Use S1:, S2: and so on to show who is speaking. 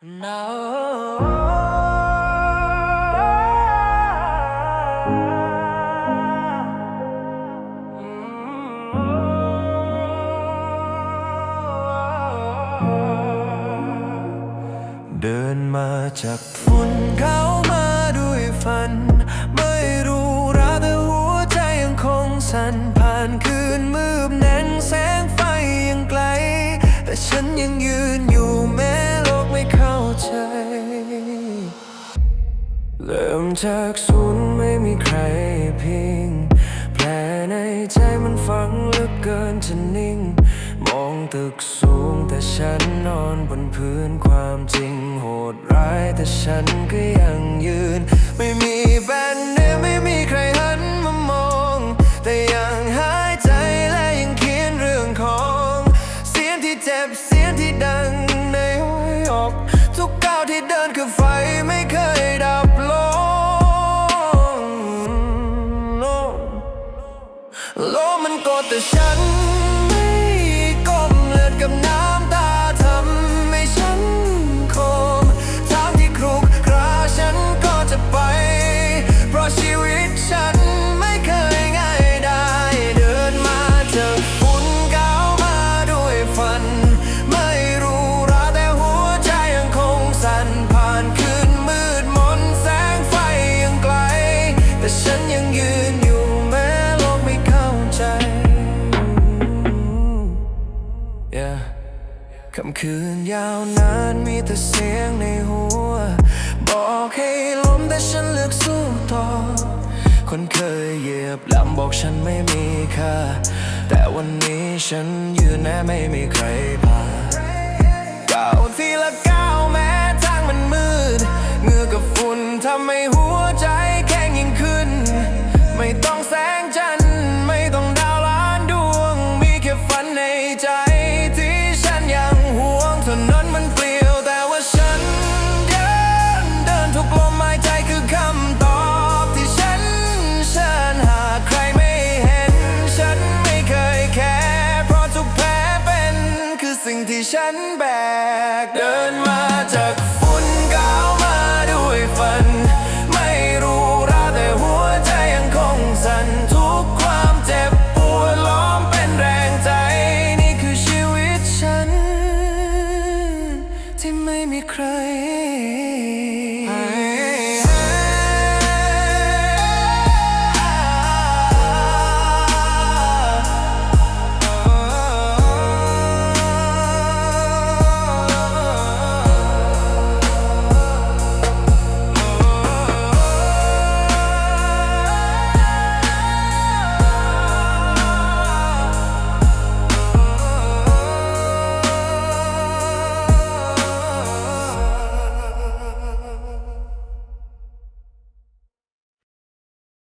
S1: เดินมาจากฝุ่นเข้ามาด้วยฝัน ไม่รู้ราแต่หัวใจยังคงสั่นผ่านคืนมืดแน่นแสงไฟยังไกล แต่ฉันยังยืนอยู่ เริ่มจากศูนย์ไม่มีใครพิง แผลในใจมันฝังลึกเกินจะนิ่ง มองตึกสูงแต่ฉันนอนบนพื้นความจริงโหดร้ายแต่ฉันก็ยังยืน ไม่มีแบนเนมไม่มีใครหันมามอง แต่ยังหายใจและยังเขียนเรื่องของ เสียงที่เจ็บเสียงที่ดังในหัวอก ทุกก้าวที่เดินคือไฟไม่เคยดับ แต่ฉันไม่ก้มเลือดกับน้ำตาทำให้ฉันคมทางที่ครุกคราฉันก็จะไป เพราะชีวิตฉันไม่เคยง่ายได้เดินมาเจากฝุ่นก้าวมาด้วยฝัน ไม่รู้ราแต่หัวใจยังคงสั่นผ่านคืนมืดมนแสงไฟยังไกล แต่ฉัน คำคืนยาวนานมีแต่เสียงในหัว บอกให้ล้มแต่ฉันเลือกสู้ต่อ คนเคยเหยียบลำบอกฉันไม่มีค่า แต่วันนี้ฉันยืนแน่ไม่มีใครพาก้าวทีละก้าวแม้ทางมันมืดเงือกับฝุ่นทำให้หัวใจ ที่ฉันแบกเดินมาจากฝุ่นกาวมาด้วยฝัน ไม่รู้ราแต่หัวใจยังคงสั่นทุกความเจ็บปวดล้อมเป็นแรงใจ นี่คือชีวิตฉัน ที่ไม่มีใคร